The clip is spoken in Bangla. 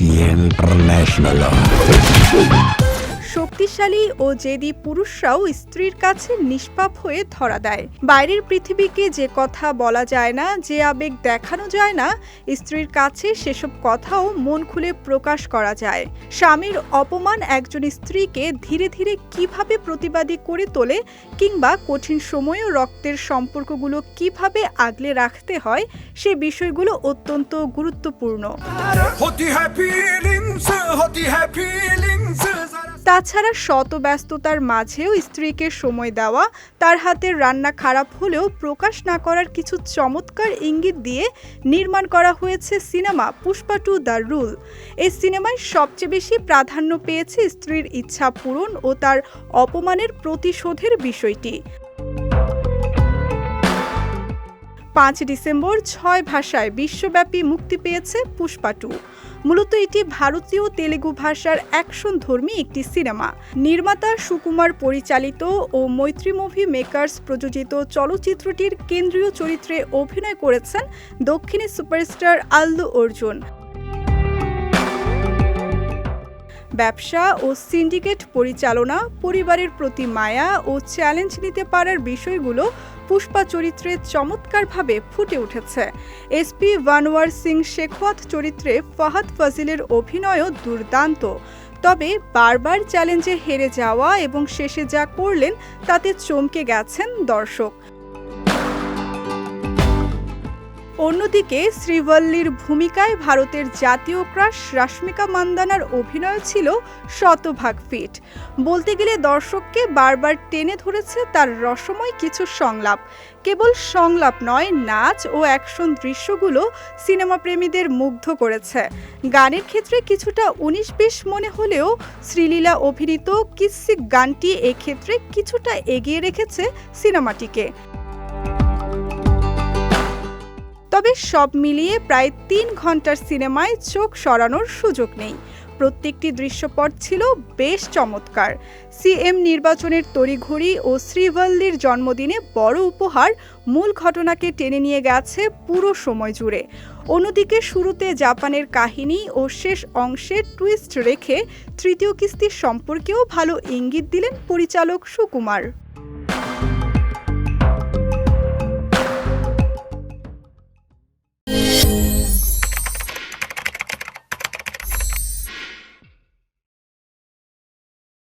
International. শক্তিশালী ও জেদি পুরুষরাও স্ত্রীর কাছে নিষ্পাপ হয়ে ধরা দেয়। বাইরের পৃথিবীকে যে কথা বলা যায় না, যে আবেগ দেখানো যায় না, স্ত্রীর কাছে সেসব কথাও মন খুলে প্রকাশ করা যায়। স্বামীর অপমান একজন স্ত্রীকে ধীরে ধীরে কীভাবে প্রতিবাদী করে তোলে কিংবা কঠিন সময়েও রক্তের সম্পর্কগুলো কীভাবে আগলে রাখতে হয়, সে বিষয়গুলো অত্যন্ত গুরুত্বপূর্ণ। তাছাড়া শত ব্যস্ততার মাঝেও স্ত্রীকে সময় দেওয়া, তার হাতের রান্না খারাপ হলেও প্রকাশ না করার কিছু চমৎকার ইঙ্গিত দিয়ে নির্মাণ করা হয়েছে cinema Pushpa two the rule. এই সিনেমায় সবচেয়ে বেশি প্রাধান্য পেয়েছে স্ত্রীর ইচ্ছা পূরণ ও তার অপমানের প্রতিশোধের বিষয়টি। পাঁচ ডিসেম্বর ছয় ভাষায় বিশ্বব্যাপী মুক্তি পেয়েছে পুষ্পা টু। মূলত এটি ভারতীয় তেলেগু ভাষার অ্যাকশন ধর্মী একটি সিনেমা। নির্মাতা সুকুমার পরিচালিত ও মৈত্রী মুভি মেকার্স প্রযোজিত চলচ্চিত্রটির কেন্দ্রীয় চরিত্রে অভিনয় করেছেন দক্ষিণী সুপারস্টার আল্লু অর্জুন। ব্যবসা ও সিন্ডিকেট পরিচালনা, পরিবারের প্রতি মায়া ও চ্যালেঞ্জ নিতে পারার বিষয়গুলো পুষ্পা চরিত্রে চমৎকারভাবে ফুটে উঠেছে। এসপি ওয়ানওয়ার সিং শেখওয়াত চরিত্রে ফাহাদ ফাজিলের অভিনয়ও দুর্দান্ত। তবে বারবার চ্যালেঞ্জে হেরে যাওয়া এবং শেষে যা করলেন তাতে চমকে গেছেন দর্শক। অন্যদিকে শ্রীবল্লীর ভূমিকায় ভারতের জাতীয় ক্রাশ রাশ্মিকা মান্দানার অভিনয় ছিল শতভাগ ফিট। বলতে গেলে দর্শককে বারবার টেনে ধরেছে তার রসময় কিছু সংলাপ। কেবল সংলাপ নয়, নাচ ও অ্যাকশন দৃশ্যগুলো সিনেমা প্রেমীদের মুগ্ধ করেছে। গানের ক্ষেত্রে কিছুটা উনিশ বিশ মনে হলেও শ্রীলীলা অভিনীত কিসিক গানটি এক্ষেত্রে কিছুটা এগিয়ে রেখেছে সিনেমাটিকে। তবে সব মিলিয়ে প্রায় তিন ঘণ্টার সিনেমায় চোখ সরানোর সুযোগ নেই। প্রত্যেকটি দৃশ্যপট ছিল বেশ চমৎকার। সিএম নির্বাচনের তড়িঘড়ি ও শ্রীবল্লীর জন্মদিনে বড় উপহার মূল ঘটনাকে টেনে নিয়ে গেছে পুরো সময় জুড়ে। অন্যদিকে শুরুতে জাপানের কাহিনী ও শেষ অংশে টুইস্ট রেখে তৃতীয় কিস্তির সম্পর্কেও ভালো ইঙ্গিত দিলেন পরিচালক সুকুমার।